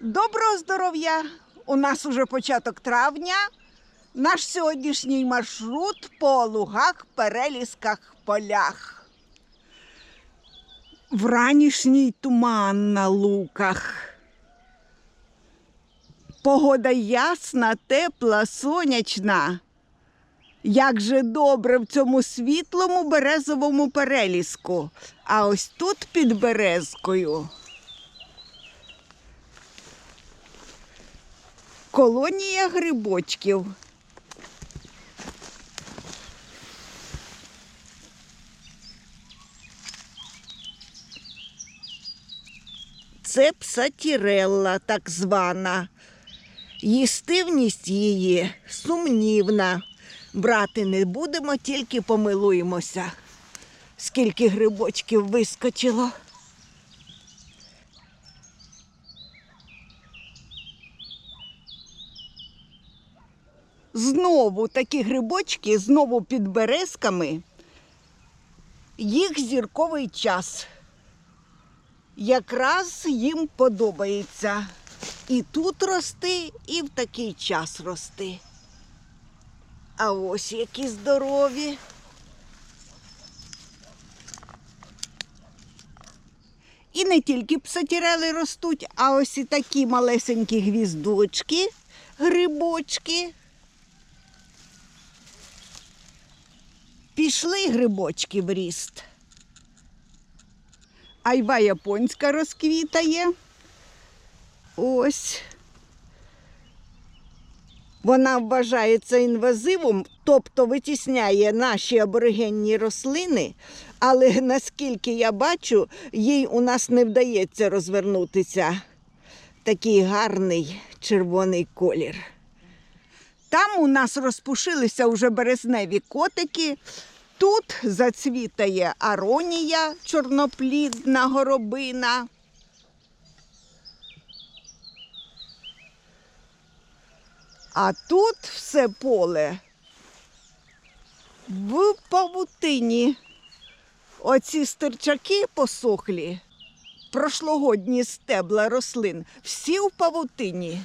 Доброго здоров'я! У нас уже початок травня. Наш сьогоднішній маршрут по лугах, перелісках, полях. Вранішній туман на луках. Погода ясна, тепла, сонячна. Як же добре в цьому світлому березовому переліску. А ось тут під березкою. Колонія грибочків. Це псатірелла, так звана. Їстивність її сумнівна. Брати не будемо, тільки помилуємося. Скільки грибочків вискочило. Знову такі грибочки, знову під березками. Їх зірковий час. Якраз їм подобається і тут рости, і в такий час рости. А ось які здорові. І не тільки псатірели ростуть, а ось і такі малесенькі гвіздочки, грибочки. Пішли грибочки в ріст. Айва японська розквітає. Ось. Вона вважається інвазивом, тобто витісняє наші аборигенні рослини, але наскільки я бачу, їй у нас не вдається розвернутися. Такий гарний червоний колір. Там у нас розпушилися вже березневі котики. Тут зацвітає аронія, чорноплідна горобина. А тут все поле в павутині. Оці стирчаки посохлі, прошлогодні стебла рослин, всі в павутині.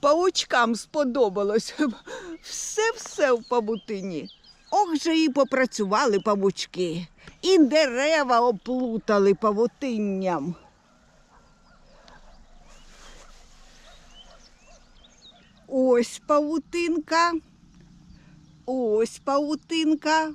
Паучкам сподобалось. Все-все в павутині. Ох же і попрацювали павучки. І дерева оплутали павутинням. Ось павутинка. Ось павутинка.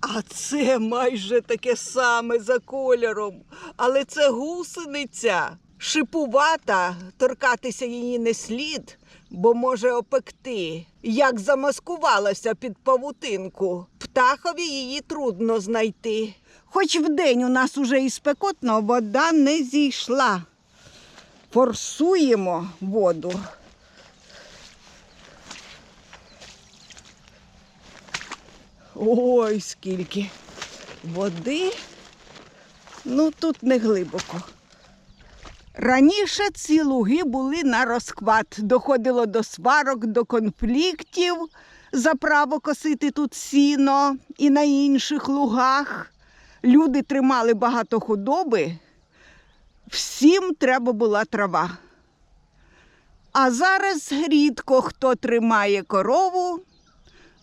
А це майже таке саме за кольором. Але це гусениця. Шипувата, торкатися її не слід, бо може опекти. Як замаскувалася під павутинку. Птахові її трудно знайти. Хоч вдень у нас уже і спекотно, вода не зійшла. Форсуємо воду. Ой, скільки води. Ну тут не глибоко. Раніше ці луги були на розхват. Доходило до сварок, до конфліктів за право косити тут сіно і на інших лугах. Люди тримали багато худоби, всім треба була трава. А зараз рідко хто тримає корову,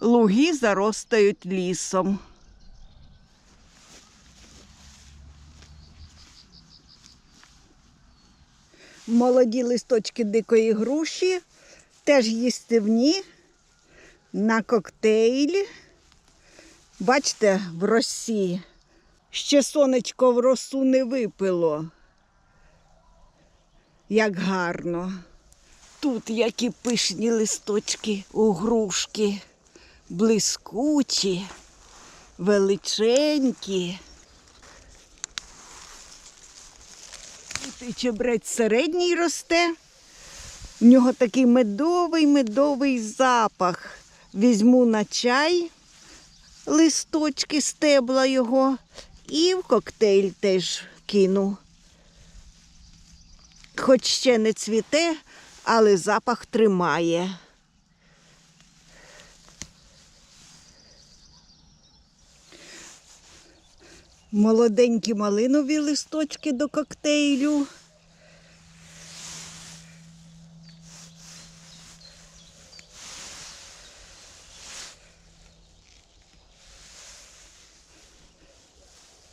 луги заростають лісом. Молоді листочки дикої груші, теж їстивні на коктейль. Бачите, в росі. Ще сонечко в росу не випило. Як гарно. Тут які пишні листочки у грушки, блискучі, величенькі. Тут і чебрець середній росте. В нього такий медовий медовий запах. Візьму на чай листочки, стебла його і в коктейль теж кину. Хоч ще не цвіте, але запах тримає. Молоденькі малинові листочки до коктейлю.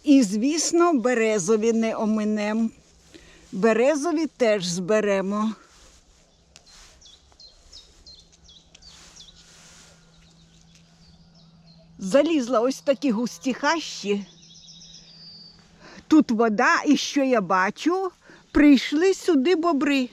І, звісно, березові не оминем. Березові теж зберемо. Залізла ось такі густі хащі. Тут вода, і що я бачу? Прийшли сюди бобри.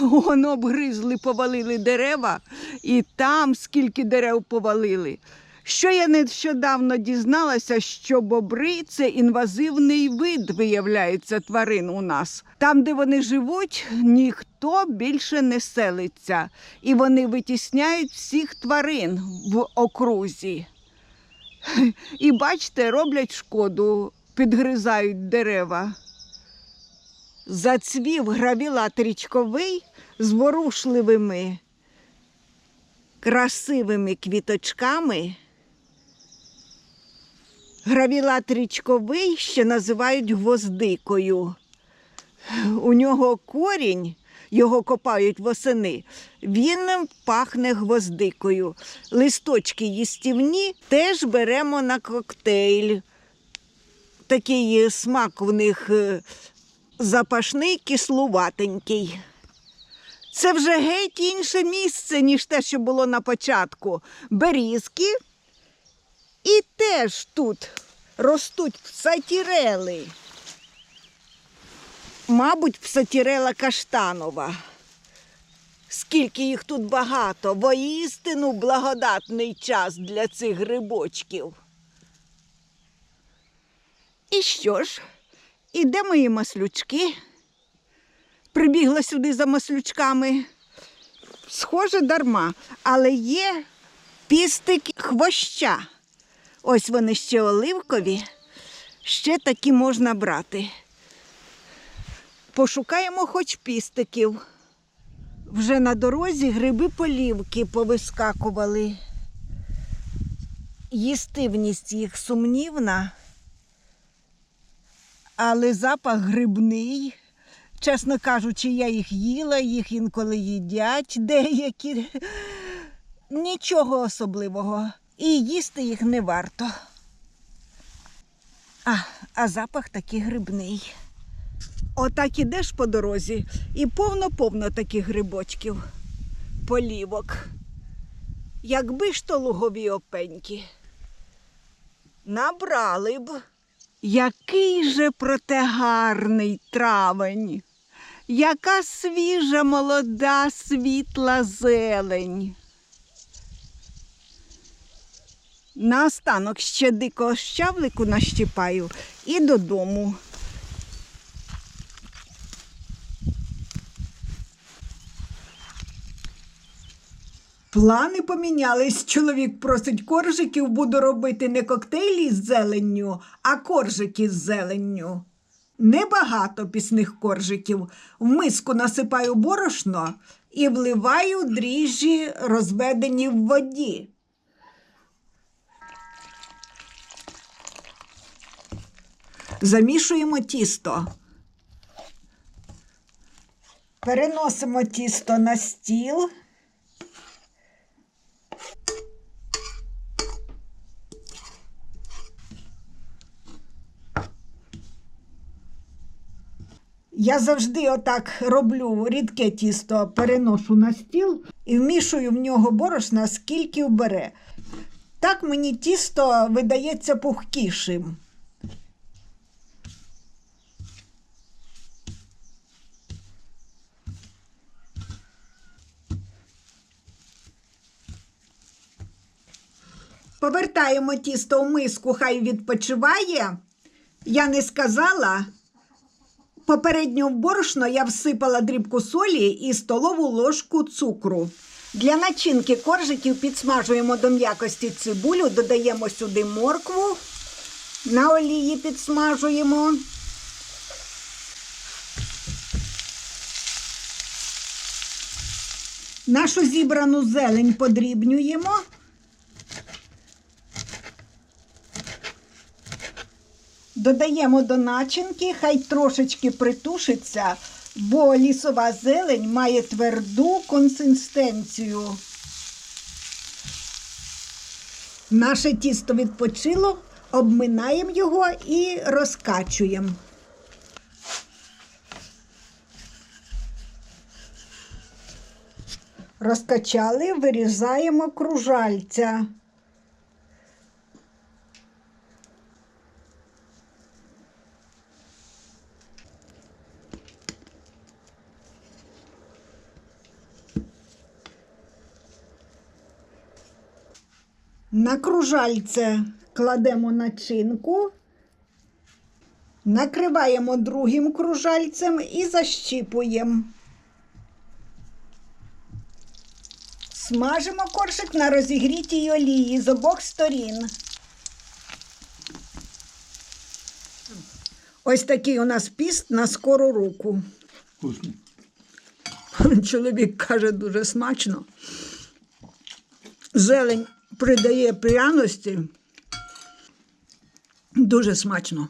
Воно обгризли, повалили дерева, і там скільки дерев повалили. Що я нещодавно дізналася, що бобри це інвазивний вид, виявляється, тварин у нас. Там, де вони живуть, ніхто більше не селиться, і вони витісняють всіх тварин в окрузі. І бачите, роблять шкоду, підгризають дерева. Зацвів гравілат річковий з ворушливими, красивими квіточками. Гравілат річковий ще називають гвоздикою. У нього корінь, його копають восени, він пахне гвоздикою. Листочки їстівні теж беремо на коктейль. Такий смак в них е, запашний, кислуватенький. Це вже геть інше місце, ніж те, що було на початку. Берізки. І теж тут ростуть псатірели. Мабуть, псатірела каштанова. Скільки їх тут багато, воістину благодатний час для цих грибочків. І що ж, і де мої маслючки? Прибігла сюди за маслючками. Схоже, дарма, але є пістик хвоща. Ось вони ще оливкові, ще такі можна брати. Пошукаємо хоч пістиків. Вже на дорозі гриби полівки повискакували. Їстивність їх сумнівна, але запах грибний. Чесно кажучи, я їх їла, їх інколи їдять деякі. Нічого особливого. І їсти їх не варто. А, а запах такий грибний. Отак ідеш по дорозі і повно-повно таких грибочків, полівок. Якби ж то лугові опеньки. Набрали б. Який же проте гарний травень, яка свіжа, молода, світла зелень. Наостанок ще дикого щавлику нащипаю і додому. Плани помінялись. Чоловік просить коржиків, буду робити не коктейлі з зеленню, а коржики з зеленню. Небагато пісних коржиків. В миску насипаю борошно і вливаю дріжджі, розведені в воді. Замішуємо тісто. Переносимо тісто на стіл. Я завжди отак роблю рідке тісто, переношу на стіл і вмішую в нього борошна, скільки вбере. Так мені тісто видається пухкішим. Повертаємо тісто в миску, хай відпочиває. Я не сказала. Попередньо в борошно я всипала дрібку солі і столову ложку цукру. Для начинки коржиків підсмажуємо до м'якості цибулю, додаємо сюди моркву, на олії підсмажуємо. Нашу зібрану зелень подрібнюємо. Додаємо до начинки, хай трошечки притушиться, бо лісова зелень має тверду консистенцію. Наше тісто відпочило, Обминаємо його і розкачуємо. Розкачали, вирізаємо кружальця. На кружальце кладемо начинку, накриваємо другим кружальцем і защіпуємо. Смажимо коршик на розігрітій олії з обох сторін. Ось такий у нас піст на скору руку. Вкусно. Чоловік каже, дуже смачно. Зелень придає пряності. Дуже смачно.